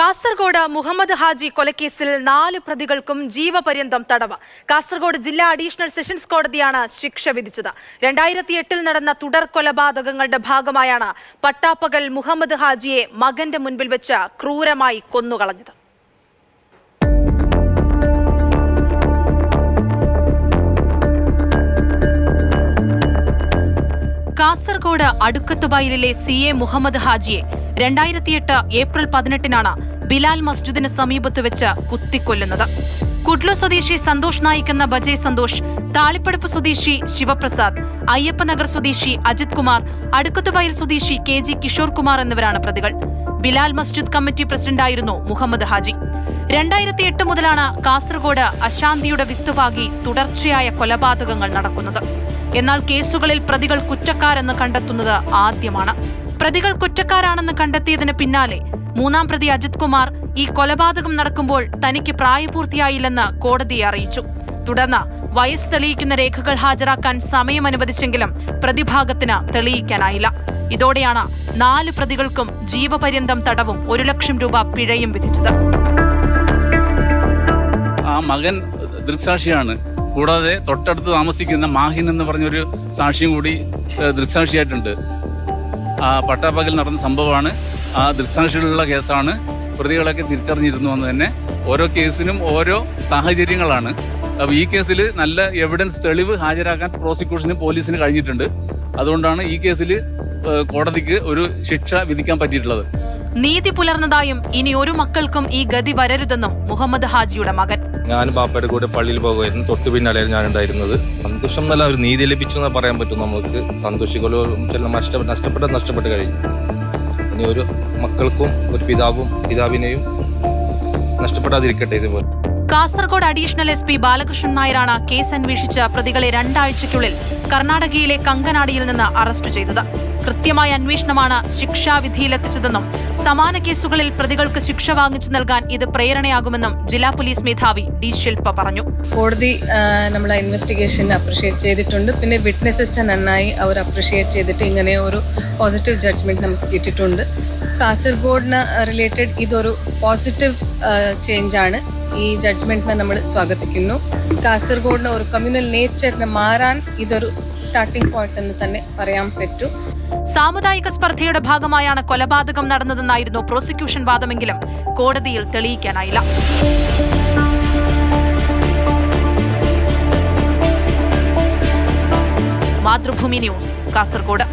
കാസർഗോഡ് മുഹമ്മദ് ഹാജി കൊലക്കേസിൽ നാല് പ്രതികൾക്കും ജീവപര്യന്തം തടവ്. കാസർഗോഡ് ജില്ലാ അഡീഷണൽ സെഷൻസ് കോടതിയാണ് ശിക്ഷ വിധിച്ചത്. രണ്ടായിരത്തി എട്ടിൽ നടന്ന തുടർ കൊലപാതകങ്ങളുടെ ഭാഗമായാണ് പട്ടാപ്പകൽ മുഹമ്മദ് ഹാജിയെ മകന്റെ മുൻപിൽ വെച്ച് ക്രൂരമായി കൊന്നുകളഞ്ഞത്. കാസർഗോഡ് അടുക്കത്തുബായിലെ സി എ മുഹമ്മദ് ഹാജിയെ രണ്ടായിരത്തിയെട്ട് ഏപ്രിൽ പതിനെട്ടിനാണ് ബിലാൽ മസ്ജിദിന് സമീപത്ത് വെച്ച് കുത്തിക്കൊല്ലുന്നത്. കുഡ്ലു സ്വദേശി സന്തോഷ് നായിക് എന്ന ബജയ് സന്തോഷ് താളിപ്പടപ്പ് സ്വദേശി ശിവപ്രസാദ് അയ്യപ്പനഗർ സ്വദേശി അജിത് കുമാർ അടുക്കത്തുബൈൽ സ്വദേശി കെ ജി കിഷോർ കുമാർ എന്നിവരാണ് പ്രതികൾ. ബിലാൽ മസ്ജിദ് കമ്മിറ്റി പ്രസിഡന്റായിരുന്നു മുഹമ്മദ് ഹാജി. രണ്ടായിരത്തി എട്ട് മുതലാണ് കാസർഗോഡ് അശാന്തിയുടെ വിത്തുപാകി തുടർച്ചയായ കൊലപാതകങ്ങൾ നടക്കുന്നത്. എന്നാൽ കേസുകളിൽ പ്രതികൾ കുറ്റക്കാരെന്ന് കണ്ടെത്തുന്നത് ആദ്യമാണ്. പ്രതികൾ കുറ്റക്കാരാണെന്ന് കണ്ടെത്തിയതിന് പിന്നാലെ മൂന്നാം പ്രതി അജിത് കുമാർ ഈ കൊലപാതകം നടക്കുമ്പോൾ തനിക്ക് പ്രായപൂർത്തിയായില്ലെന്ന് കോടതിയെ അറിയിച്ചു. തുടർന്ന് വയസ്സ് തെളിയിക്കുന്ന രേഖകൾ ഹാജരാക്കാൻ സമയം അനുവദിച്ചെങ്കിലും പ്രതിഭാഗത്തിന് തെളിയിക്കാനായില്ല. ഇതോടെയാണ് നാല് പ്രതികൾക്കും ജീവപര്യന്തം തടവും ഒരു ലക്ഷം രൂപ പിഴയും വിധിച്ചത്. ആ മകൻ ദൃക്സാക്ഷിയാണ്. കൂടാതെ തൊട്ടടുത്ത് താമസിക്കുന്ന മാഹിൻ എന്ന് പറഞ്ഞൊരു സാക്ഷിയും കൂടി ദൃക്സാക്ഷിയായിട്ടുണ്ട്. പട്ടാപ്പകൽ നടന്ന സംഭവമാണ്. ആ ദൃക്സാക്ഷികളുള്ള കേസാണ്. പ്രതികളൊക്കെ തിരിച്ചറിഞ്ഞിരുന്നു എന്ന് തന്നെ. ഓരോ കേസിനും ഓരോ സാഹചര്യങ്ങളാണ്. അപ്പോൾ ഈ കേസിൽ നല്ല എവിഡൻസ് തെളിവ് ഹാജരാക്കാൻ പ്രോസിക്യൂഷനും പോലീസിന് കഴിഞ്ഞിട്ടുണ്ട്. അതുകൊണ്ടാണ് ഈ കേസിൽ കോടതിക്ക് ഒരു ശിക്ഷ വിധിക്കാൻ പറ്റിയിട്ടുള്ളത്. നീതി പുലർന്നതായും ഇനി ഒരു മക്കൾക്കും ഈ ഗതി വരരുതെന്നും മുഹമ്മദ് ഹാജിയുടെ മകൻ ഞാൻ ബാപ്പയുടെ കൂടെ പള്ളിയിൽ പോകുമായിരുന്നു. തൊട്ട് പിന്നാലെയായിരുന്നു ഞാൻ ഉണ്ടായിരുന്നത് സന്തോഷം എന്നല്ല ഒരു നീതി ലഭിച്ചു എന്ന് പറയാൻ പറ്റും നമുക്ക് സന്തോഷിക്കലോ ചില നഷ്ട നഷ്ടപ്പെട്ട നഷ്ടപ്പെട്ട് കഴിഞ്ഞു ഇനി ഒരു മക്കൾക്കും ഒരു പിതാവും പിതാവിനെയും നഷ്ടപ്പെടാതിരിക്കട്ടെ ഇതുപോലെ. Kasaragod additional S P Balakrishnan നായരാണ് കേസ് അന്വേഷിച്ച് പ്രതികളെ രണ്ടാഴ്ചയ്ക്കുള്ളിൽ കർണാടകയിലെ കങ്കനാടിയിൽ നിന്ന് അറസ്റ്റ് ചെയ്തത്. കൃത്യമായ അന്വേഷണമാണ് ശിക്ഷാവിധിയിലെത്തിച്ചതെന്നും സമാന കേസുകളിൽ പ്രതികൾക്ക് ശിക്ഷ വാങ്ങിച്ചു നൽകാൻ ഇത് പ്രേരണയാകുമെന്നും ജില്ലാ പോലീസ് മേധാവി ഡി ശില്പ പറഞ്ഞു. കോടതി നമ്മളെ ഇൻവെസ്റ്റിഗേഷൻ അപ്രീഷിയേറ്റ് ചെയ്തിട്ടുണ്ട്. പിന്നെ വിറ്റ്നസിസ്റ്റ് നന്നായി അവർ അപ്രീഷിയേറ്റ് ചെയ്തിട്ട് ഇങ്ങനെ ഒരു പോസിറ്റീവ് ജഡ്ജ്മെന്റ് നമുക്ക് കിട്ടിയിട്ടുണ്ട്. കാസർഗോഡിന് റിലേറ്റഡ് ഇതൊരു പോസിറ്റീവ് ചേഞ്ച് ആണ്. ഈ ജഡ്ജ്മെന്റിനെ നമ്മൾ സ്വാഗതിക്കുന്നു. കാസർഗോഡിന് ഒരു കമ്മ്യൂണൽ നേച്ചറിനെ മാറാൻ ഇതൊരു സ്റ്റാർട്ടിംഗ് പോയിന്റ് എന്ന് തന്നെ പറയാൻ പറ്റൂ. സാമുദായിക സ്പർദ്ധയുടെ ഭാഗമായാണ് കൊലപാതകം നടന്നതെന്നായിരുന്നു പ്രോസിക്യൂഷൻ വാദമെങ്കിലും കോടതിയിൽ തെളിയിക്കാനായില്ല. മാതൃഭൂമി ന്യൂസ് കാസർഗോഡ്.